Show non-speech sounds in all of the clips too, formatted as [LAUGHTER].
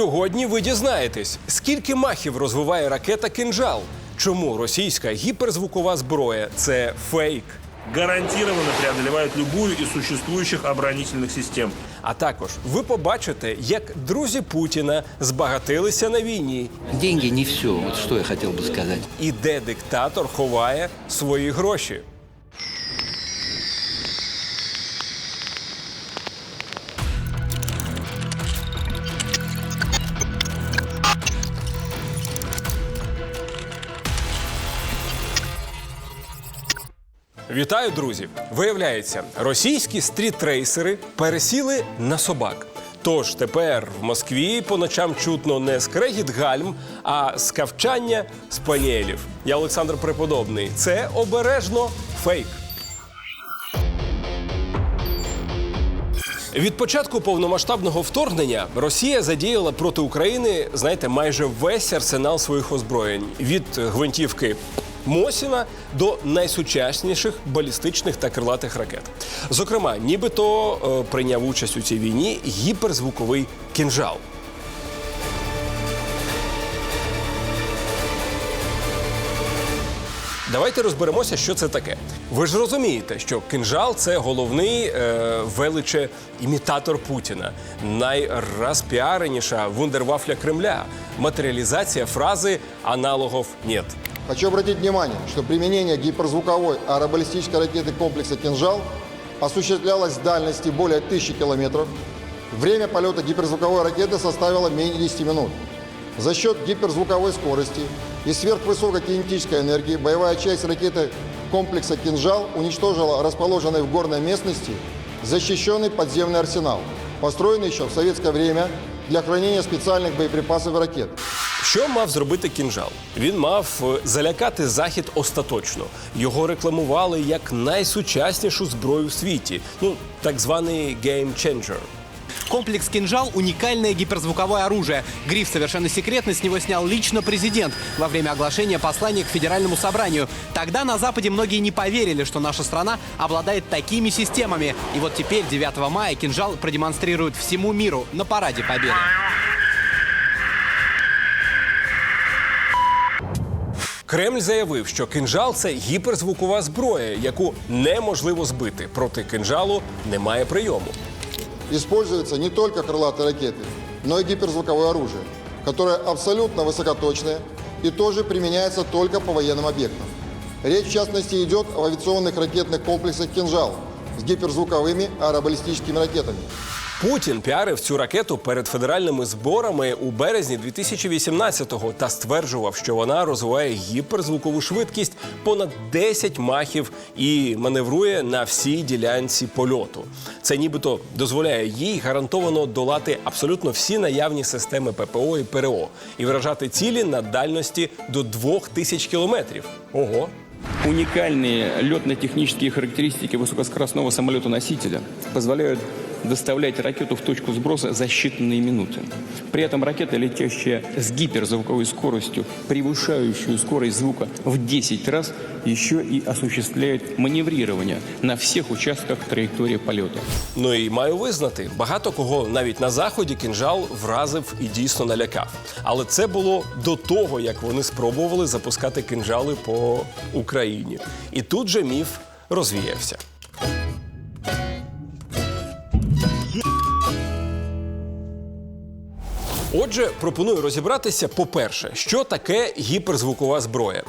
Сьогодні ви дізнаєтесь, скільки махів розвиває ракета «Кинжал», чому російська гіперзвукова зброя це фейк. гарантированно преодолевают любую из существующих оборонительных систем. А також ви побачите, як друзі Путіна збагатилися на війні, Деньги не все, вот что я хотел бы сказать. і де диктатор ховає свої гроші. Вітаю, друзі! Виявляється, російські стрітрейсери пересіли на собак. Тож тепер в Москві по ночам чутно не скрегіт гальм, а скавчання спаніелів. Я Олександр Преподобний. Це обережно фейк. Від початку повномасштабного вторгнення Росія задіяла проти України, знаєте, майже весь арсенал своїх озброєнь від гвинтівки Мосіна до найсучасніших балістичних та крилатих ракет. Зокрема, нібито е, прийняв участь у цій війні гіперзвуковий кінжал. Давайте розберемося, що це таке. Ви ж розумієте, що кинжал це головний е, величе імітатор Путіна, найрозпіареніша вундервафля Кремля, матеріалізація фрази аналогов нет. Хочу обратить внимание, что применение гиперзвуковой аэробаллистической ракеты комплекса «Кинжал» осуществлялось с дальности более 1000 километров. Время полета гиперзвуковой ракеты составило менее 10 минут. За счет гиперзвуковой скорости и сверхвысокой кинетической энергии боевая часть ракеты комплекса «Кинжал» уничтожила расположенный в горной местности защищенный подземный арсенал, построенный еще в советское время для хранения специальных боеприпасов и ракет. Що мав зробити кінжал? Він мав е, залякати захід остаточно. Його рекламували як найсучаснішу зброю в світі. Ну, так званий геймченджер. Комплекс «Кинжал» — уникальное гиперзвуковое оружие. Гриф совершенно секретно с него снял лично президент во время оглашения послания к Федеральному собранию. Тогда на Западе многие не поверили, что наша страна обладает такими системами. И вот теперь, 9 мая, «Кинжал» продемонстрирует всему миру на Параде Победы. Кремль заявив, що кинжал це гіперзвукова зброя, яку неможливо збити. Проти кинжалу немає прийому. Используются не только крылатые ракеты, но и гиперзвуковое оружие, которое абсолютно высокоточное и тоже применяется только по военным объектам. Речь, в частности, идет о авиационных ракетных комплексах «Кинжал» с гиперзвуковыми аэробаллистическими ракетами. Путін піарив цю ракету перед федеральними зборами у березні 2018-го та стверджував, що вона розвиває гіперзвукову швидкість понад 10 махів і маневрує на всій ділянці польоту. Це нібито дозволяє їй гарантовано долати абсолютно всі наявні системи ППО і ПРО і вражати цілі на дальності до 2000 кілометрів. Ого! Уникальные летно-технические характеристики высокоскоростного самолета-носителя позволяют доставлять ракету в точку сброса за считанные минуты. При этом ракета, летящая с гиперзвуковой скоростью, превышающую скорость звука в 10 раз, еще и осуществляет маневрирование на всех участках траектории полета. Ну і маю визнати, багато кого навіть на заході кінжал вразив і дійсно налякав. Але це було до того, як вони спробували запускати кинжали по Україні. І тут же міф розвіявся. Отже, пропоную розібратися, по-перше, що таке гіперзвукова зброя.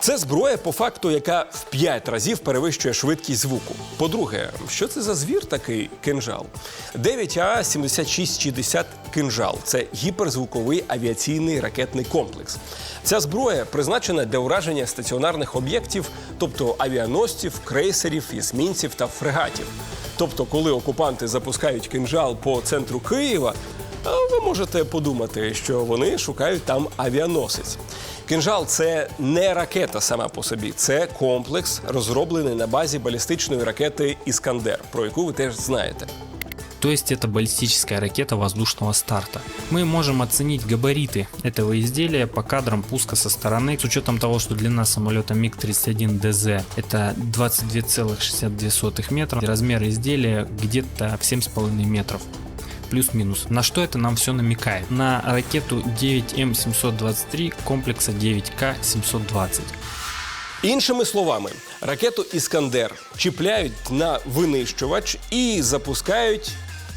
Це зброя, по факту, яка в 5 разів перевищує швидкість звуку. По-друге, що це за звір такий кинжал? 9А 7660 кинжал це гіперзвуковий авіаційний ракетний комплекс. Ця зброя призначена для ураження стаціонарних об'єктів, тобто авіаносців, крейсерів, есмінців та фрегатів. Тобто, коли окупанти запускають кинжал по центру Києва, ви можете подумати, що вони шукають там авіаносець. Кинжал це не ракета сама по собі, це комплекс, розроблений на базі балістичної ракети Іскандер, про яку ви теж знаєте. То есть это баллистическая ракета воздушного старта. Мы можем оценить габариты этого изделия по кадрам пуска со стороны, с учетом того, что длина самолета МиГ-31ДЗ это 22,62 метра, размер изделия где-то в 7,5 метров. Плюс-минус. На что это нам все намекает? На ракету 9М723 комплекса 9К720. Іншими словами, ракету Іскандер чіпляють на винищувач і запускають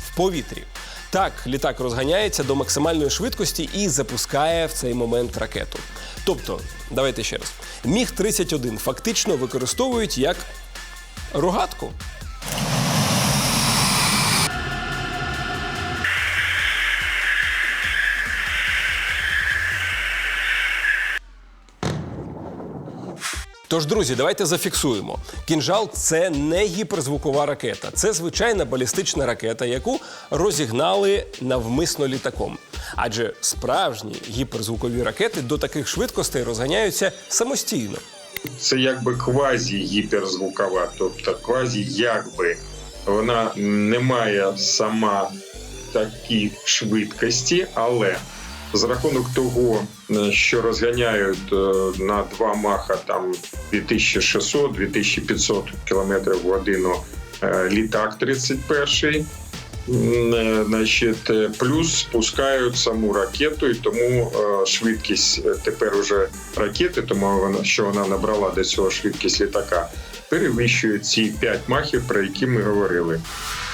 в повітрі. Так, літак розганяється до максимальної швидкості і запускає в цей момент ракету. Тобто, давайте ще раз: Міг 31 фактично використовують як рогатку. Тож, друзі, давайте зафіксуємо. Кінжал це не гіперзвукова ракета, це звичайна балістична ракета, яку розігнали навмисно літаком. Адже справжні гіперзвукові ракети до таких швидкостей розганяються самостійно. це якби квазі гіперзвукова, тобто квазі якби вона не має сама такі швидкості, але з рахунок того, що розганяють е, на два маха там 2600-2500 км в годину е, літак 31 М, е, Значить, плюс спускають саму ракету, і тому швидкість тепер уже ракети, тому вона що вона набрала до цього швидкість літака, перевищує ці 5 махів, про які ми говорили.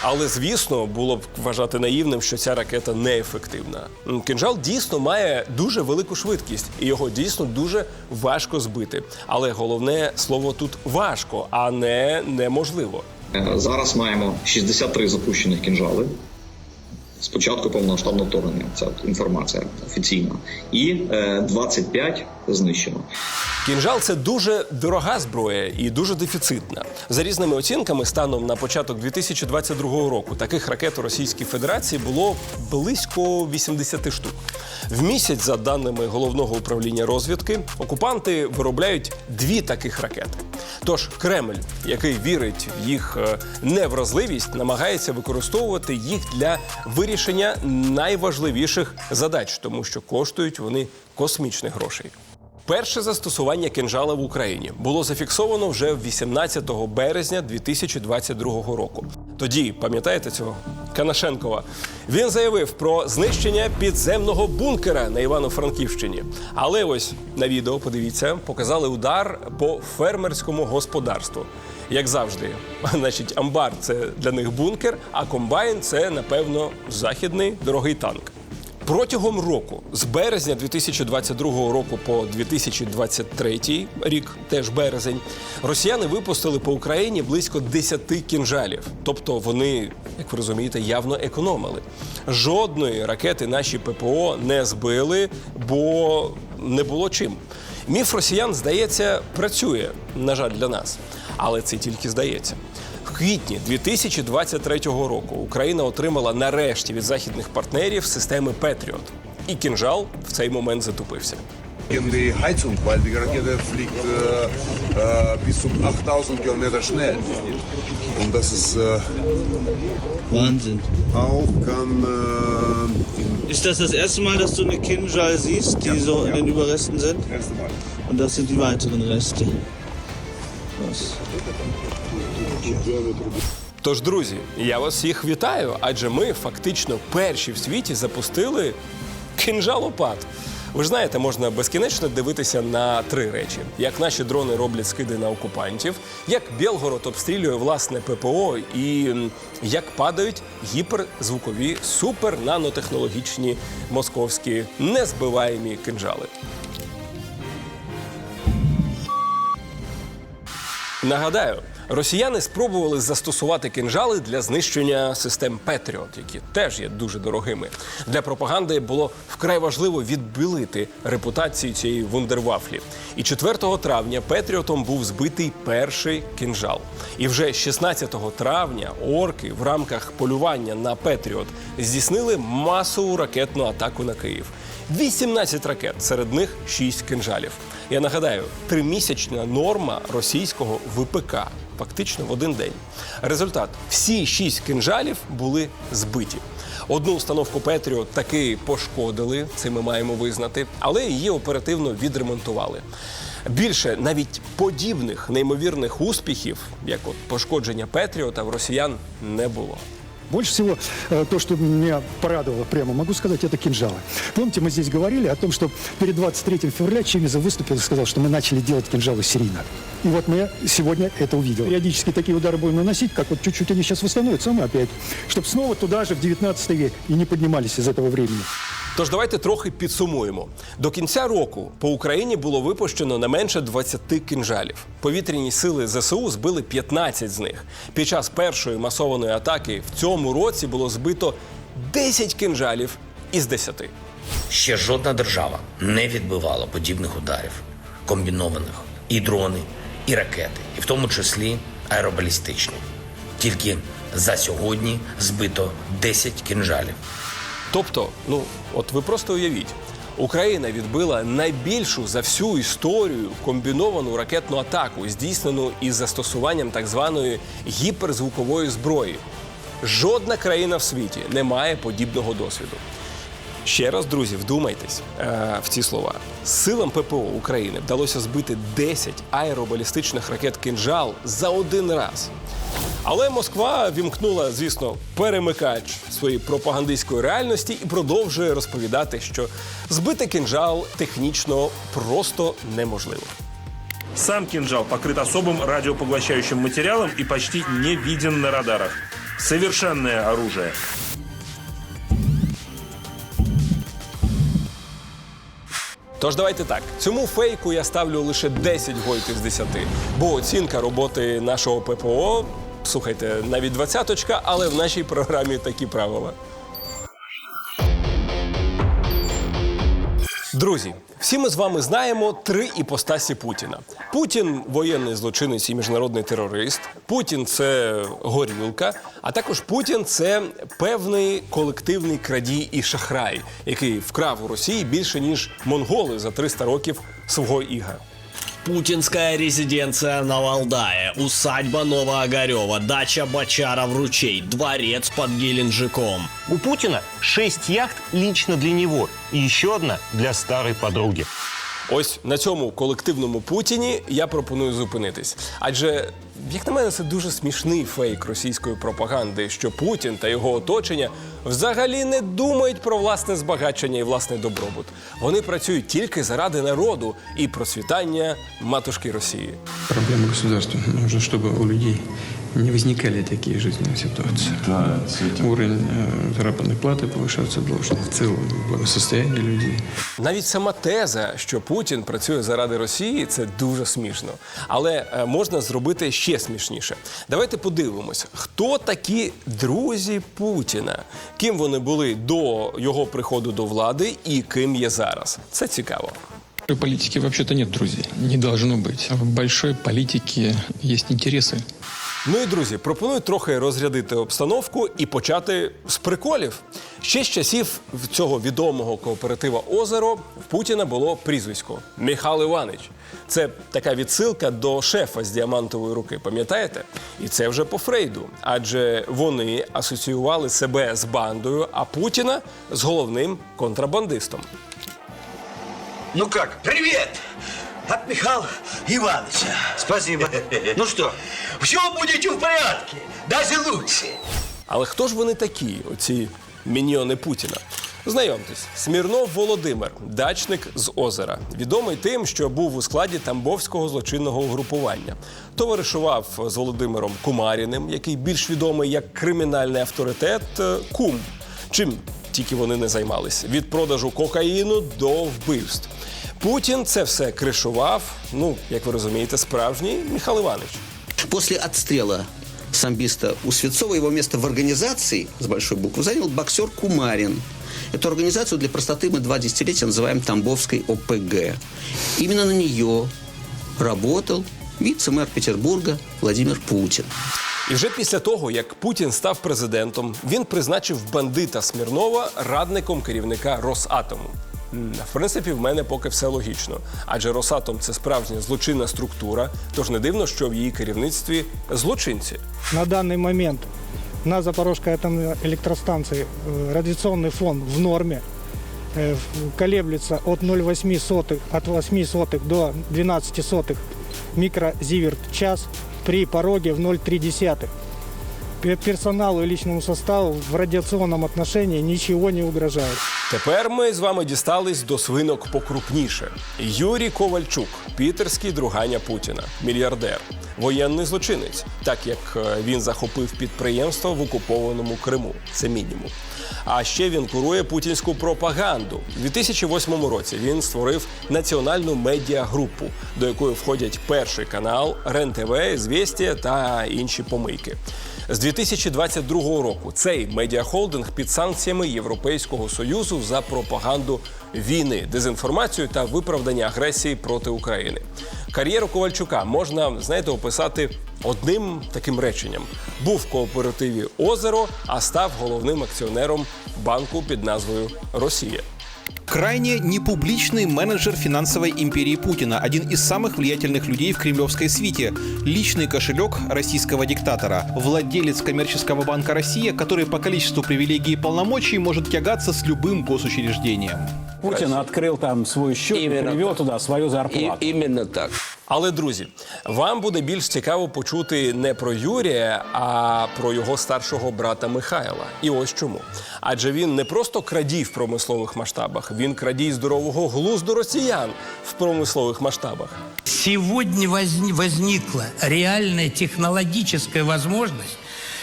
Але звісно, було б вважати наївним, що ця ракета неефективна. Кинжал дійсно має дуже велику швидкість, і його дійсно дуже важко збити. Але головне слово тут важко, а не неможливо. Е, Зараз маємо 63 запущених кінжали. Спочатку повномасштабного вторгнення, це інформація офіційна, і е, 25 знищено. Кінжал це дуже дорога зброя і дуже дефіцитна. За різними оцінками, станом на початок 2022 року таких ракет у Російській Федерації було близько 80 штук. В місяць, за даними головного управління розвідки, окупанти виробляють дві таких ракети. Тож Кремль, який вірить в їх е, невразливість, намагається використовувати їх для вирішення найважливіших задач, тому що коштують вони космічних грошей. Перше застосування кинжала в Україні було зафіксовано вже 18 березня 2022 року. Тоді, пам'ятаєте цього Канашенкова? Він заявив про знищення підземного бункера на Івано-Франківщині. Але ось на відео, подивіться, показали удар по фермерському господарству. Як завжди, [LAUGHS] значить, амбар це для них бункер, а комбайн це, напевно, західний дорогий танк. Протягом року, з березня 2022 року по 2023 рік, теж березень, росіяни випустили по Україні близько 10 кінжалів. Тобто вони, як ви розумієте, явно економили. Жодної ракети наші ППО не збили, бо не було чим. Міф росіян, здається, працює, на жаль, для нас. Але це тільки здається. В квітні 2023 року Україна отримала нарешті від західних партнерів системи Петріот. І кінжал в цей момент затупився. in die Heizung, weil die Rakete fliegt äh, äh, bis zu 8000 Kilometer schnell. Und das ist äh, Wahnsinn. auch kann äh, Ist das das erste Mal, dass du eine Kinjal siehst, die so in den Überresten sind? im Mal. Und das sind die weiteren Reste. Was? Тож, друзі, я вас всіх вітаю, адже ми фактично перші в світі запустили кинжалопад. Ви ж знаєте, можна безкінечно дивитися на три речі: як наші дрони роблять скиди на окупантів, як Білгород обстрілює власне ППО, і як падають гіперзвукові супернанотехнологічні московські незбиваємі кинжали. Нагадаю, росіяни спробували застосувати кинжали для знищення систем Петріот, які теж є дуже дорогими. Для пропаганди було вкрай важливо відбілити репутацію цієї вундервафлі. І 4 травня Петріотом був збитий перший кинжал. І вже 16 травня орки в рамках полювання на Петріот здійснили масову ракетну атаку на Київ. 18 ракет, серед них 6 кинжалів. Я нагадаю, тримісячна норма російського ВПК. Фактично в один день. Результат: всі шість кинжалів були збиті. Одну установку Петріо таки пошкодили, це ми маємо визнати, але її оперативно відремонтували. Більше навіть подібних неймовірних успіхів, як от пошкодження Петріота, в росіян не було. Больше всего э, то, что меня порадовало прямо, могу сказать, это кинжалы. Помните, мы здесь говорили о том, что перед 23 февраля Чемизов выступил и сказал, что мы начали делать кинжалы серийно. И вот мы сегодня это увидели. Периодически такие удары будем наносить, как вот чуть-чуть они сейчас восстановятся, а мы опять. Чтобы снова туда же, в 19 век, и не поднимались из этого времени. Тож давайте трохи підсумуємо. До кінця року по Україні було випущено не менше 20 кінжалів. Повітряні сили ЗСУ збили 15 з них. Під час першої масованої атаки в цьому році було збито 10 кінжалів із 10. Ще жодна держава не відбивала подібних ударів, комбінованих і дрони, і ракети, і в тому числі аеробалістичні. Тільки за сьогодні збито 10 кінжалів. Тобто, ну от ви просто уявіть, Україна відбила найбільшу за всю історію комбіновану ракетну атаку, здійснену із застосуванням так званої гіперзвукової зброї. Жодна країна в світі не має подібного досвіду. Ще раз, друзі, вдумайтесь е, в ці слова. Силам ППО України вдалося збити 10 аеробалістичних ракет «Кинжал» за один раз. Але Москва вімкнула, звісно, перемикач своєї пропагандистської реальності і продовжує розповідати, що збити кинжал технічно просто неможливо. Сам кинжал покрыт особым радиопоглощающим материалом и почти не виден на радарах. Совершенное оружие. Тож давайте так. Цьому фейку я ставлю лише 10 гойків з 10, бо оцінка роботи нашого ППО, слухайте, навіть двадцяточка, але в нашій програмі такі правила. Друзі, всі ми з вами знаємо три іпостасі Путіна. Путін воєнний злочинець і міжнародний терорист. Путін це горілка. А також Путін це певний колективний крадій і шахрай, який вкрав у Росії більше ніж монголи за 300 років свого іга. Путинская резиденция на Валдае, усадьба Новоогарева, дача Бочаров ручей, дворец под Геленджиком. У Путина шесть яхт лично для него и еще одна для старой подруги. Ось на цьому колективному Путіні я пропоную зупинитись. Адже, як на мене, це дуже смішний фейк російської пропаганди, що Путін та його оточення взагалі не думають про власне збагачення і власний добробут. Вони працюють тільки заради народу і процвітання матушки Росії. Проблема государства. Нужно, щоб у людей не возникали такие жизненные ситуации. Да, с этим. Уровень э, заработной платы повышаться должен. В целом благосостояние людей. Навіть сама теза, що Путін працює заради Росії, це дуже смішно. Але е, можна зробити ще смішніше. Давайте подивимось, хто такі друзі Путіна, ким вони були до його приходу до влади і ким є зараз. Це цікаво. У политики вообще-то нет друзей. Не должно быть. В большой политике есть интересы. Ну і друзі, пропоную трохи розрядити обстановку і почати з приколів. Ще з часів цього відомого кооператива Озеро в Путіна було прізвисько Михайло Іванич. Це така відсилка до шефа з діамантової руки, пам'ятаєте? І це вже по Фрейду. Адже вони асоціювали себе з бандою, а Путіна з головним контрабандистом. Ну как, привет! От Михаила Ивановича. Спасибо. [LAUGHS] Ну что, все будете в порядке, даже лучше. Але хто ж вони такі, оці міньйони Путіна? Знайомтесь, Смірнов Володимир, дачник з озера, відомий тим, що був у складі тамбовського злочинного угрупування. Товаришував з Володимиром Кумаріним, який більш відомий як кримінальний авторитет е, Кум. Чим тільки вони не займалися від продажу кокаїну до вбивств. Путін це все кришував. Ну, як ви розумієте, справжній Михайло Іванович. После отстрела самбиста у Светцова его место в организации с большой буквы занял боксер Кумарин. Эту организацию для простоты мы два десятилетия называем Тамбовской ОПГ. Именно на нее работал вице-мэр Петербурга Владимир Путин. І вже після того, як Путін став президентом, він призначив бандита Смірнова радником керівника Росатому. М, В принципі, в мене поки все логічно. Адже Росатом це справжня злочинна структура, тож не дивно, що в її керівництві злочинці. На данный момент на Запорожской атомной электростанции э, радиационный фон в норме э, в- колеблется от 0,8 сотых, от 8 сотых до 12 сотых микрозиверт в час при пороге в 0,3. пе- персоналу и личному составу в радиационном отношении ничего не угрожает. Тепер ми з вами дістались до свинок покрупніше. Юрій Ковальчук, пітерський друганя Путіна, мільярдер, воєнний злочинець, так як е, він захопив підприємство в окупованому Криму. Це мінімум. А ще він курує путінську пропаганду. У 2008 році він створив національну медіагрупу, до якої входять перший канал, РЕН-ТВ, Звістія та інші помийки. З 2022 року цей медіахолдинг під санкціями Європейського союзу за пропаганду війни, дезінформацію та виправдання агресії проти України. Кар'єру Ковальчука можна знаєте описати одним таким реченням: був в кооперативі Озеро, а став головним акціонером банку під назвою Росія. Крайне непубличный менеджер финансовой империи Путина, один из самых влиятельных людей в кремлевской свите, личный кошелек российского диктатора, владелец коммерческого банка «Россия», который по количеству привилегий и полномочий может тягаться с любым госучреждением. Путин открыл там свой счет и перевел туда свою зарплату. Іменно так. Але друзі, вам буде більш цікаво почути не про Юрія, а про його старшого брата Михайла. І ось чому. Адже він не просто крадій в промислових масштабах, він крадій здорового глузду росіян в промислових масштабах. Возни- возникла реальная технологическая возможность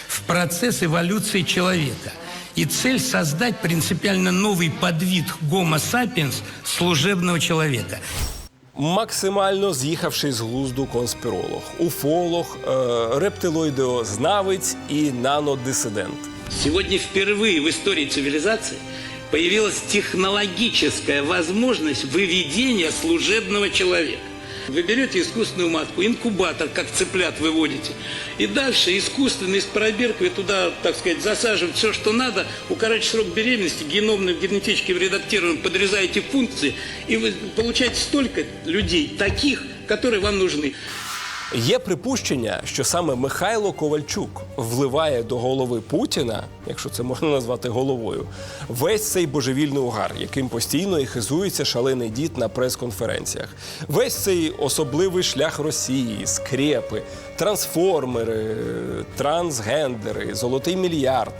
в процесс эволюции человека. И цель создать принципиально новый подвид Homo sapiens служебного человека. Максимально з'їхавши з глузду конспіролог, уфолог, е, рептилоїдеознавець і нанодисидент. Сьогодні впервые в історії цивілізації появилась технологічна можливість виведення служебного человека. Вы берете искусственную матку, инкубатор, как цыплят выводите, и дальше искусственно из пробирки вы туда, так сказать, засаживаете все, что надо, укорачиваете срок беременности, геномно, генетически редактируем, подрезаете функции, и вы получаете столько людей, таких, которые вам нужны. Є припущення, що саме Михайло Ковальчук вливає до голови Путіна, якщо це можна назвати головою, весь цей божевільний угар, яким постійно і хизується шалений дід на прес-конференціях. Весь цей особливий шлях Росії, скрепи, трансформери, трансгендери, золотий мільярд.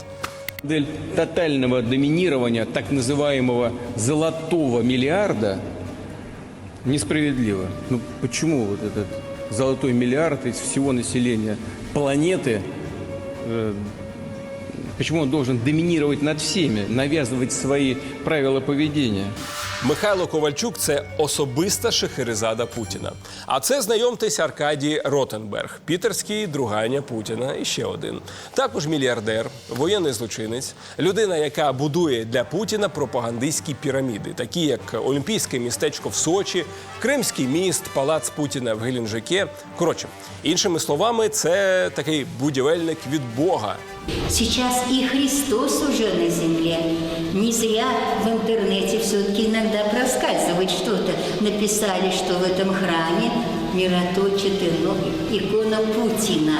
Модель тотального доминирования так называемого золотого миллиарда несправедлива. Ну почему вот этот золотой миллиард из всего населения планеты, э, почему он должен доминировать над всеми, навязывать свои правила поведения? Михайло Ковальчук це особиста шахерезада Путіна. А це знайомтесь Аркадій Ротенберг, пітерський друганя Путіна. І ще один. Також мільярдер, воєнний злочинець, людина, яка будує для Путіна пропагандистські піраміди, такі як Олімпійське містечко в Сочі, Кримський міст, палац Путіна в Геленджике. Коротше, іншими словами, це такий будівельник від Бога. Сейчас и Христос уже на земле. Не зря в интернете все-таки иногда проскальзывает что-то. Написали, что в этом храме мироточит ино- икона Путина.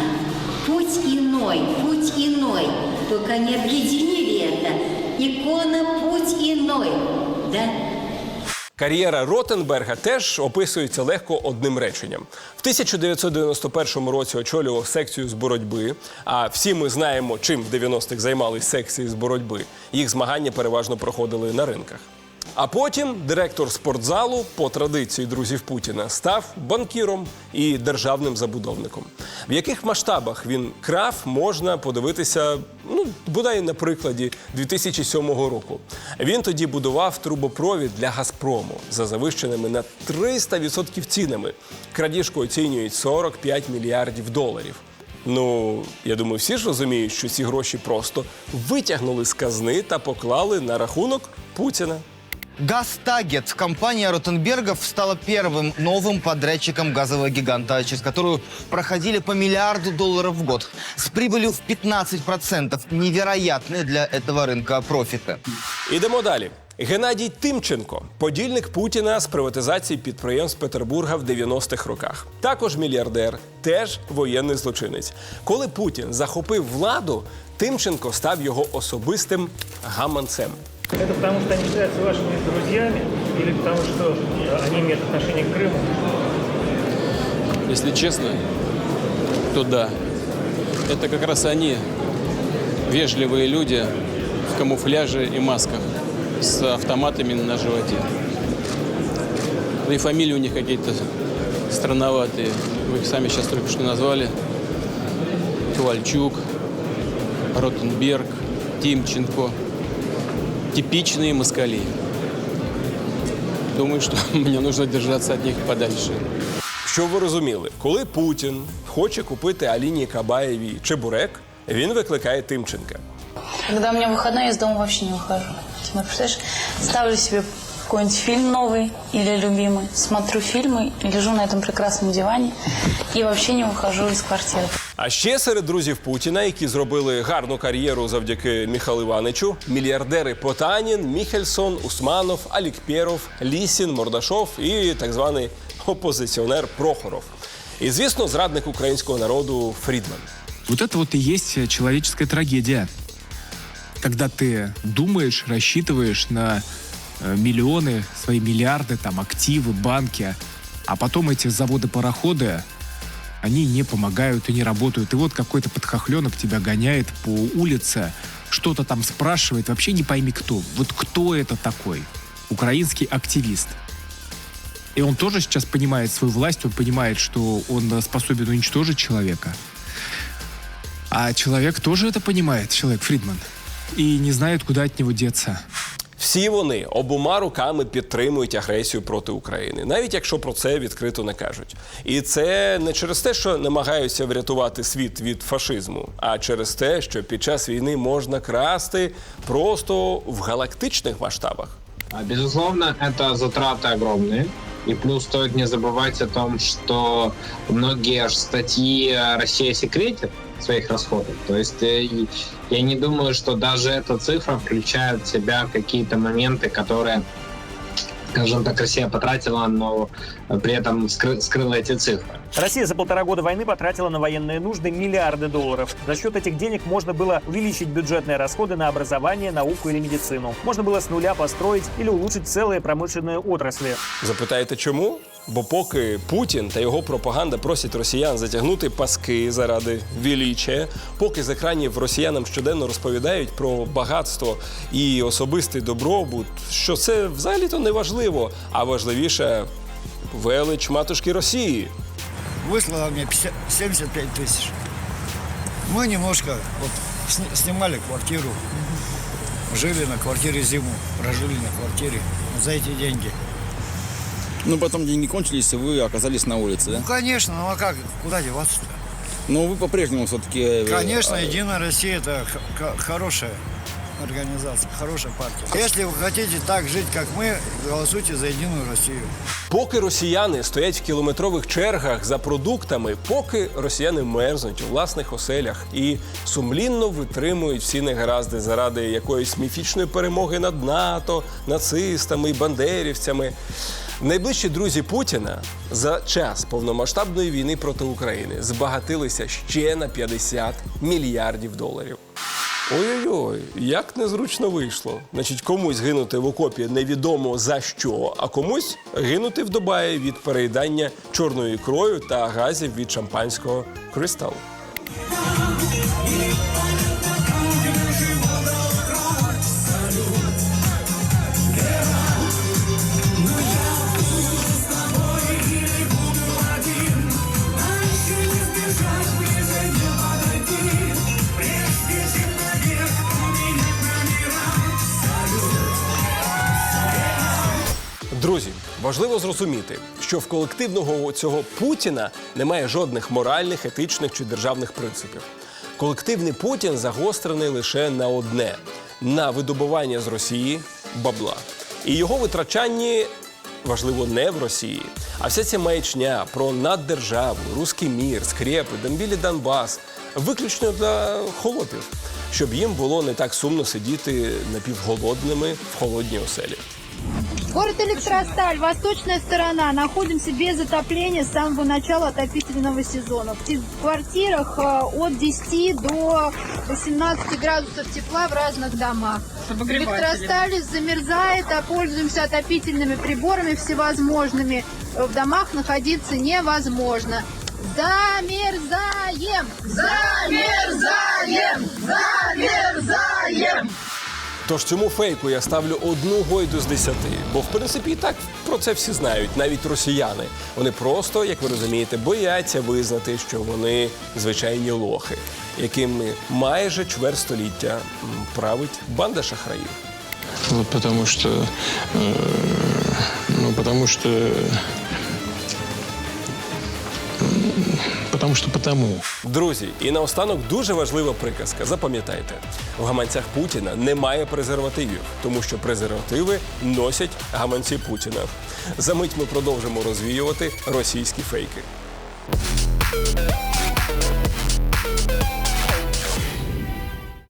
Путь иной, путь иной. Только они объединили это. Икона путь иной. Да? Кар'єра Ротенберга теж описується легко одним реченням. В 1991 році очолював секцію з боротьби. А всі ми знаємо, чим в 90-х займались секції з боротьби. Їх змагання переважно проходили на ринках. А потім директор спортзалу по традиції друзів Путіна став банкіром і державним забудовником. В яких масштабах він крав, можна подивитися, ну бодай на прикладі 2007 року. Він тоді будував трубопровід для Газпрому за завищеними на 300% цінами. Крадіжку оцінюють 45 мільярдів доларів. Ну, я думаю, всі ж розуміють, що ці гроші просто витягнули з казни та поклали на рахунок Путіна. Газтагет, компания Ротенбергов, стала первым новым подрядчиком газового гиганта, через которую проходили по миллиарду долларов в год. С прибылью в 15%. Невероятные для этого рынка профиты. Ідемо далі. Геннадій Тимченко, подільник Путіна з приватизації підприємств Петербурга в 90-х роках. Також мільярдер, теж воєнний злочинець. Коли Путін захопив владу, Тимченко став його особистим гаманцем. Это потому, что они считаются вашими друзьями или потому, что э, они имеют отношение к Крыму? Если честно, то да. Это как раз они вежливые люди в камуфляже и масках с автоматами на животе. Да и фамилии у них какие-то странноватые. Вы их сами сейчас только что назвали. Ковальчук, Ротенберг, Тимченко. Типичные москали. Думаю, что [LAUGHS] мне нужно держаться от них подальше. Щоб ви розуміли, коли Путін хоче купити Аліні Кабаєвій чебурек, він викликає Тимченка. Когда у меня выходной, я из дома вообще не выхожу. Ну, представляешь, ставлю себе какой-нибудь фильм новый или любимый, смотрю фильмы, лежу на этом прекрасном диване и вообще не выхожу из квартиры. А ще серед друзів Путіна, які зробили гарну кар'єру завдяки Міхалу Іваничу, мільярдери Потанін, Міхельсон, Усманов, Алікпєров, Лісін, Мордашов і так званий опозиціонер Прохоров. І, звісно, зрадник українського народу Фрідман. Вот это вот и есть человеческая трагедия. Когда ты думаешь, рассчитываешь на э, миллионы, свои миллиарды, там, активы, банки, а потом эти заводы-пароходы, они не помогают и не работают. И вот какой-то подхохленок тебя гоняет по улице, что-то там спрашивает, вообще не пойми кто. Вот кто это такой? Украинский активист. И он тоже сейчас понимает свою власть, он понимает, что он способен уничтожить человека. А человек тоже это понимает, человек Фридман, и не знает, куда от него деться. Всі вони обома руками підтримують агресію проти України, навіть якщо про це відкрито не кажуть. І це не через те, що намагаються врятувати світ від фашизму, а через те, що під час війни можна красти просто в галактичних масштабах. А, Безусловно, это затраты огромные. И плюс стоит не забывать о том, что многие аж статьи Россия секретит Своих расходов. То есть э, я не думаю, что даже эта цифра включает в себя какие-то моменты, которые, скажем так, Россия потратила, но при этом скры- скрыла эти цифры. Россия за полтора года войны потратила на военные нужды миллиарды долларов. За счет этих денег можно было увеличить бюджетные расходы на образование, науку или медицину. Можно было с нуля построить или улучшить целые промышленные отрасли. Запитаєте, чому? Бо поки Путін та його пропаганда просять росіян затягнути паски заради віліччя, поки з екранів росіянам щоденно розповідають про багатство і особистий добробут, що це взагалі-то не важливо, а важливіше велич матушки Росії. Выслала мне 50 75 тысяч. Мы немножко вот сни- снимали квартиру, жили на квартире зиму, прожили на квартире вот за эти деньги. Ну, потом деньги кончились, и вы оказались на улице, Ну, да? конечно, ну а как, куда деваться-то? Но вы по-прежнему все-таки... Конечно, Единая Россия это хорошая организация, хорошая партия. Если вы хотите так жить, как мы, голосуйте за Единую Россию. Поки росіяни стоять в кілометрових чергах за продуктами, поки росіяни мерзнуть у власних оселях і сумлінно витримують всі негаразди заради якоїсь міфічної перемоги над НАТО, нацистами і бандерівцями. Найближчі друзі Путіна за час повномасштабної війни проти України збагатилися ще на 50 мільярдів доларів. Ой-ой-ой, як незручно вийшло. Значить, комусь гинути в окопі невідомо за що, а комусь гинути в Дубаї від переїдання чорною ікрою та газів від шампанського кристал. Важливо зрозуміти, що в колективного цього Путіна немає жодних моральних, етичних чи державних принципів. Колективний Путін загострений лише на одне на видобування з Росії бабла. І його витрачанні важливо не в Росії, а вся ця маячня про наддержаву, руський мір, скрепи, Донбілі Донбас виключно для холопів, щоб їм було не так сумно сидіти напівголодними в холодній оселі. Город Электросталь, восточная сторона. Находимся без отопления с самого начала отопительного сезона. В квартирах э, от 10 до 18 градусов тепла в разных домах. Электросталь замерзает, а пользуемся отопительными приборами всевозможными. В домах находиться невозможно. Замерзаем! Замерзаем! Замерзаем! Тож цьому фейку я ставлю одну гойду з десяти. Бо в принципі і так про це всі знають, навіть росіяни. Вони просто, як ви розумієте, бояться визнати, що вони звичайні лохи, якими майже чверть століття править банда шахраїв. Вот потому что... э, ну, потому что... Потому что потому. Друзі, і наостанок дуже важлива приказка. Запам'ятайте, в гаманцях Путіна немає презервативів, тому що презервативи носять гаманці Путіна. За мить ми продовжимо розвіювати російські фейки.